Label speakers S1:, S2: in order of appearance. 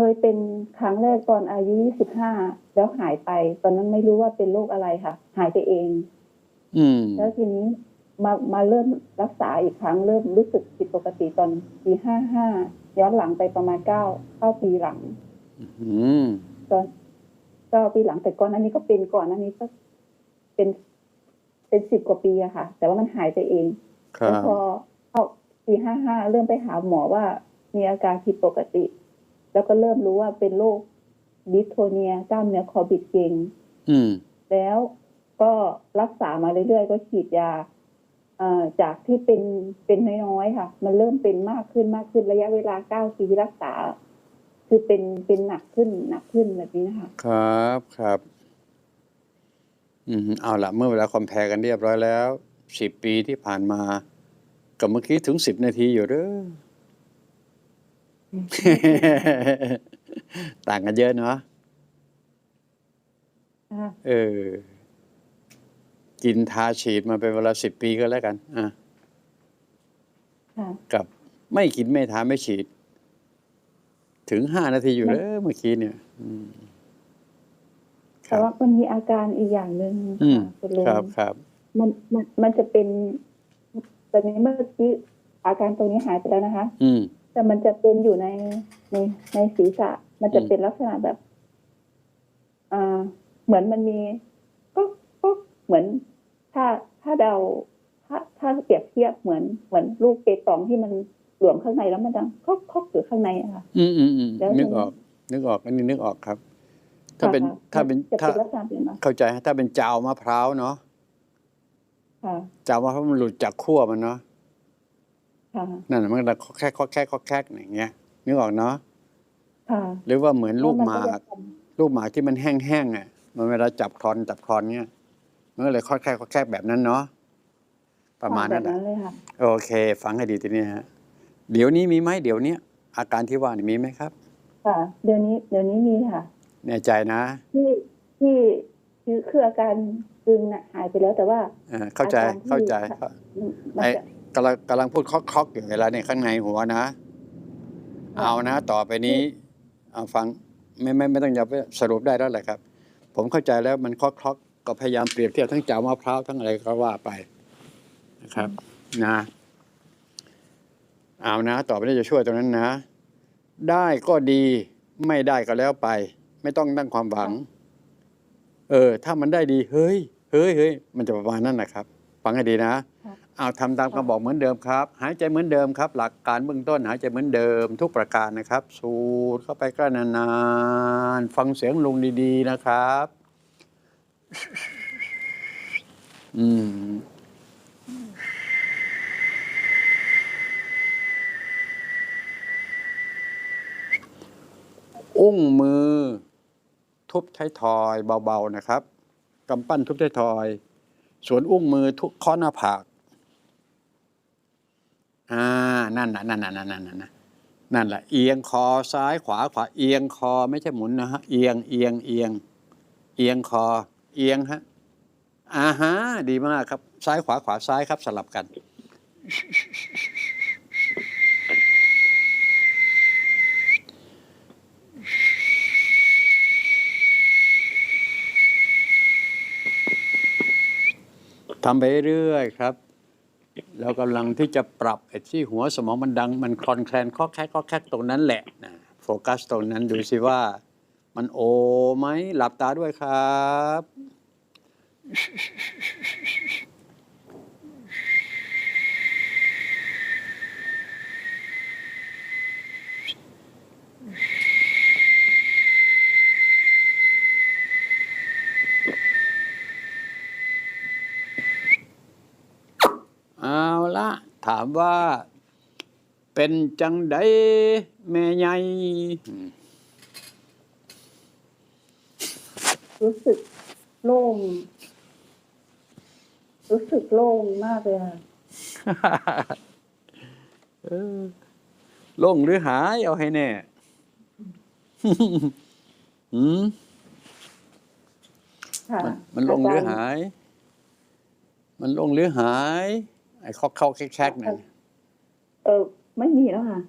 S1: เคยเป็นครั้งแรกตอนอายุ25แล้วหายไป ตอนนั้นไม่รู้ว่าเป็นโรคอะไรค่ะ หายไปเอง
S2: อืม
S1: แล้วทีนี้มามาเริ่มรักษาอีกครั้งเริ่มรู้สึกผิดปกติตอนปี55ย้อนหลังไปประมาณ9 9ปีหลัง
S2: อืม
S1: ตอนเก้าปีหลังแต่ก่อนอันนี้ก็เป็นก่อนอันนี้ก็เป็นเป็นสิบกว่าปีอะค่ะ แต่ว่ามันหายไปเอง
S2: ครั
S1: แล้ว
S2: บ
S1: พอเข้าปีห้าห้าเริ่มไปหาหมอว่ามีอาการผิดปกติ แล้วก็เริ่มรู้ว่าเป็นโรคดิสโทเนียกล้ามเนื้อคอบิดเกร็ง
S2: อืม
S1: แล้วก็รักษามาเรื่อยๆ ก็ฉีดยาเอ่อจากที่เป็นเป็นน้อยๆค่ะ มันเริ่มเป็นมากขึ้นมากขึ้นระยะเวลาเก้าปีรักษา คือเป็นเป็นหนักขึ้นหนักขึ้นแบบนี้นะคะ
S2: ครับครับ อืมเอาละเมื่อเวลาคอมเพลกันเรียบร้อยแล้วสิบปีที่ผ่านมากับเมื่อกี้ถึงสิบนาทีอยู่เด้อ ต่างกันเยอะเนาะ
S1: ค่ะ
S2: เออ กินทาฉีดมาเป็นเวลาสิบปีก็แล้วกัน อะ
S1: ค่ะ
S2: กับไม่กินไม่ทาไม่ฉีด ถึงห้านาทีอยู่เลยเมื่อกี้เนี่ยอืมค
S1: แต่
S2: รับ
S1: ว่ามันมีอาการอีกอย่างหนึ่ง
S2: อืม
S1: ค่ะคุณลุง
S2: ครับครับ
S1: มันมันมันจะเป็นตอนนี้เมื่อกี้อาการตรงนี้หายไปแล้วนะคะ
S2: อืม
S1: แต่มันจะเป็นอยู่ในในในศีรษะ มันจะ
S2: อืม
S1: เป็นลักษณะแบบอ่าเหมือนมันมีก็ก็เหมือนถ้าถ้าเดาถ้าถ้าเปรียบเทียบเหมือนเหมือนลูกเปตองที่มันหลวมข้างในแล้วมันดังคอกคอกอยู่ข้างในอะค่ะ
S2: อืมอืมอืม
S1: แล้ว
S2: นึก
S1: ทีนี้
S2: ออกนึกออกอันนี้นึกออกครับ ถ้าเป็น
S1: ค่ะ
S2: ถ้าเป็น
S1: จะ
S2: ถ้า
S1: เป็นลักษณะเป็นมา
S2: เข้าใจฮะถ้าเป็นจาวมะพร้าวเนาะ
S1: ค่ะ
S2: จาวมะพร้าวมันหลุดจากขั้วมันเนาะ
S1: ค่ะ
S2: นั่นน่ะมันก็คอกแคกคอกแคกคอกแคกอย่างเงี้ยนึกออกเนาะ
S1: ค่ะ
S2: หรือว่าเหมือนลูกห
S1: แล้ว
S2: มาน
S1: จะ
S2: ก
S1: ทำ
S2: ลูกหมากที่มันแห้งๆอะ มันเวลาจับคลอนจับคลอนเงี้ยมันก็เลยคอกแคกคอกแคกแบบนั้นเนาะประมาณนั้น
S1: แบบ
S2: แหละ
S1: นั้นเลยค่ะ
S2: โอเค ฟังให้ดีทีนี้ฮะเดี๋ยวนี้มีไหมเดี๋ยวนี้อาการที่ว่านี่มีไหมครับ
S1: ค่ะเดี๋ยวนี้ เดี๋ยวนี้มีค่ะ
S2: แน่ใจนะ
S1: ที่ที่คือคืออาการตึงน่ะหายไปแล้วแต่ว่า
S2: เออเข้าใจ
S1: อาการที่
S2: เข้าใจ
S1: มัน
S2: ไอ้
S1: จะ
S2: กำลังกำลังพูดคอกๆอยู่เวลาเนี่ยข้างในหัวนะ
S1: ค่ะ
S2: เอานะ ต่อไปนี้เอาฟังไม่ไม่ไม่ต้องอย่าไปสรุปได้แล้วแหละครับ ผมเข้าใจแล้วมันคอกๆก็พยายามเปรียบเทียบทั้งจาวมะพร้าวทั้งอะไรก็ว่าไปนะครับ นะเอานะ ต่อไปนี้จะช่วยตรงนั้นนะ ได้ก็ดีไม่ได้ก็แล้วไป ไม่ต้องตั้งความหวัง เออ ถ้ามันได้ดี เฮ้ย เฮ้ยเฮ้ยมันจะประมาณนั้นนะครับ ฟังให้ดีนะ
S1: ค่ะ
S2: เอาทำตามคำบอกเหมือนเดิมครับ หายใจเหมือนเดิมครับ หลักการเบื้องต้นหายใจเหมือนเดิม ทุกประการนะครับ สูดเข้าไปก็นานๆฟังเสียงลุงดีๆนะครับ อืมอุ้งมือ ทุบท้ายทอยเบาๆนะครับกำปั้นทุบท้ายทอย ส่วนอุ้งมือทุกข้อหน้าผาก อ่านั่นน่ะนั่นน่ะนั่นน่ะนั่นน่ะนั่นแหละเอียงคอซ้ายขวาขวาเอียงคอไม่ใช่หมุนนะฮะเอียงเอียงเอียงเอียงคอ เอียงฮะอ่าฮะดีมากครับ ซ้ายขวาขวาซ้ายครับสลับกัน ทำไปเรื่อยครับ แล้วกำลังที่จะปรับไอ้ที่หัวสมองมันดัง มันคลอนแคลนข้อแคกข้อแคกตรงนั้นแหละนะโฟกัสตรงนั้นดูสิว่า มันโอไหมหลับตาด้วยครับ ละถามว่า เป็นจังไดแม่ใหญ่อืม
S1: รู้สึกโล่งรู้สึกโล่งมากเลยค่ะ
S2: เออลงหรือหายเอาให้แน่หืม
S1: ค่ะ
S2: มันมันลงหรือหาย มันลงหรือหาย ไอ้ข้อเข้าแคกๆนั่น
S1: เออ ไม่มีแล้วค่ะ